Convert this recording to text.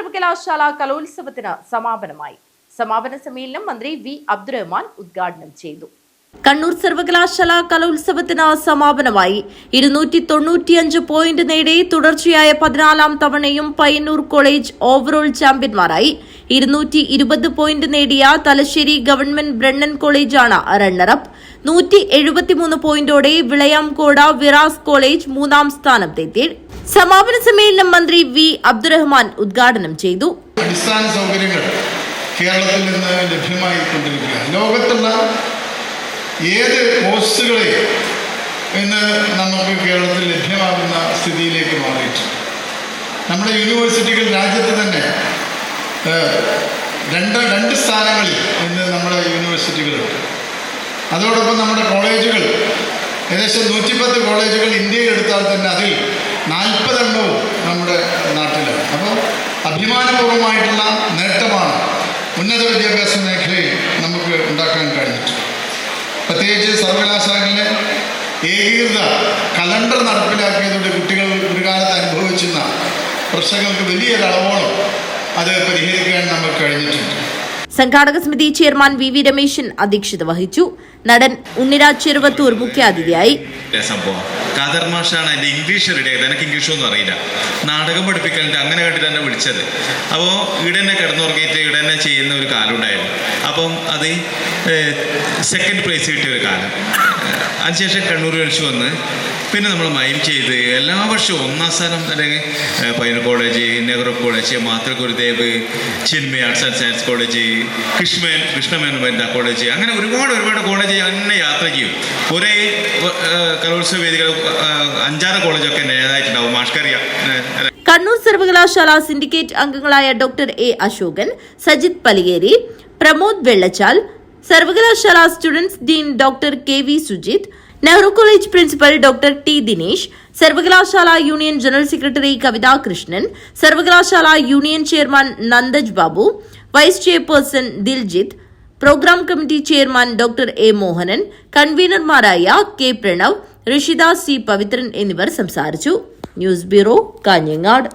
സർവകലാശാല കലോത്സവത്തിന് സമാപനമായി. സമാപന സമ്മേളനം മന്ത്രി വി. അബ്ദുറഹ്മാൻ ഉദ്ഘാടനം ചെയ്തു. കണ്ണൂർ സർവകലാശാല കലോത്സവത്തിന് സമാപനമായി. ഇരുന്നൂറ്റി തൊണ്ണൂറ്റിയഞ്ച് പോയിന്റ് നേടി തുടർച്ചയായ പതിനാലാം തവണയും പയ്യന്നൂർ കോളേജ് ഓവറോൾ ചാമ്പ്യന്മാരായി. ഇരുന്നൂറ്റി ഇരുപത് പോയിന്റ് നേടിയ തലശ്ശേരി ഗവൺമെന്റ് ബ്രണ്ണൻ കോളേജാണ് റണ്ണറപ്പ്. നൂറ്റി എഴുപത്തിമൂന്ന് പോയിന്റോടെ വിളയാംകോട വിറാസ് കോളേജ് മൂന്നാം സ്ഥാനത്തെത്തി സമാപന സമ്മേളനം മന്ത്രി വി അബ്ദുറഹ്മാൻ ഉദ്ഘാടനം ചെയ്തു. അടിസ്ഥാന സൗകര്യങ്ങൾ കേരളത്തിൽ നിന്ന് ലഭ്യമായി കൊണ്ടിരിക്കുകയാണ് ലോകത്തുള്ള ഏത് കോഴ്സുകളെ ഇന്ന് നമുക്ക് കേരളത്തിൽ ലഭ്യമാകുന്ന സ്ഥിതിയിലേക്ക് മാറിയിട്ടുണ്ട്. നമ്മുടെ യൂണിവേഴ്സിറ്റികൾ രാജ്യത്ത് തന്നെ രണ്ട് രണ്ട് സ്ഥാനങ്ങളിൽ ഇന്ന് നമ്മുടെ യൂണിവേഴ്സിറ്റികളുണ്ട്. അതോടൊപ്പം നമ്മുടെ കോളേജുകൾ ഏകദേശം നൂറ്റിപ്പത്ത് കോളേജുകൾ ഇന്ത്യയിൽ എടുത്താൽ തന്നെ അതിൽ നാൽപ്പതെണ്ണവും നമ്മുടെ നാട്ടിലാണ് അപ്പോൾ അഭിമാനപൂർവമായിട്ടുള്ള നേട്ടമാണ് ഉന്നത വിദ്യാഭ്യാസ മേഖലയിൽ നമുക്ക് ഉണ്ടാക്കാൻ കഴിഞ്ഞിട്ട് പ്രത്യേകിച്ച് സർവകലാശാലകളിലെ ഏകീകൃത കലണ്ടർ നടപ്പിലാക്കിയതോടെ കുട്ടികൾ ഒരു കാലത്ത് അനുഭവിച്ചിരുന്ന പ്രശ്നങ്ങൾക്ക് വലിയൊരളവോളം അത് പരിഹരിക്കാൻ നമുക്ക് കഴിഞ്ഞിട്ടുണ്ട്. സംഘാടക സമിതി ചെയർമാൻ വി വി രമേശൻ അധ്യക്ഷത വഹിച്ചു. നടൻ ഉണ്ണിരാജ് ചെറുവത്തൂർ മുഖ്യാതിഥിയായി. സംഭവം. ഖാദർ മാഷാണ് എന്റെ ഇംഗ്ലീഷ് ഇംഗ്ലീഷൊന്നും അറിയില്ല. നാടകം പഠിപ്പിക്കലിന്റെ അങ്ങനെ കണ്ടിട്ട് എന്നെ വിളിച്ചത്. അപ്പോൾ ഇവിടെ തന്നെ കിടന്നുറങ്ങിയിട്ട് ഇവിടെ ചെയ്യുന്ന ഒരു കാലം ഉണ്ടായിരുന്നു. അപ്പം അത് സെക്കൻഡ് പ്രൈസ് കിട്ടിയ ഒരു കാലം. അതിനുശേഷം കണ്ണൂർ കളിച്ചു വന്ന് പിന്നെ നമ്മൾ മൈം ചെയ്ത് എല്ലാ വർഷവും ഒന്നാം സ്ഥാനം അല്ലെങ്കിൽ പയ്യന്നൂർ കോളേജ് നെഹ്റു കോളേജ് മാത്ര Gurudev Chinmaya arts and science college Krishnamenon Krishnamenon വനിതാ കോളേജ് അങ്ങനെ ഒരുപാട് ഒരുപാട് കോളേജ് തന്നെ യാത്ര ചെയ്യും. ഒരേ കലോത്സവ വേദികൾ അഞ്ചാറ് കോളേജൊക്കെ നേതായിട്ടുണ്ടാവും മാഷ്കറിയാം കണ്ണൂർ സർവകലാശാല സിൻഡിക്കേറ്റ് അംഗങ്ങളായ ഡോക്ടർ എ അശോകൻ സജിത് പലിയേരി പ്രമോദ് വെള്ളച്ചാൽ സർവകലാശാല students dean doctor K V Sujith Nehru college principal doctor T Dinesh സർവകലാശാല union general secretary Kavitha Krishnan സർവകലാശാല union chairman Nandaj Babu vice chairperson Diljith programme committee chairman doctor A Mohanan കൺവീനർമാരായ K Pranav Rishidas C Pavithran എന്നിവർ സംസാരിച്ചു. News bureau Kanhangad.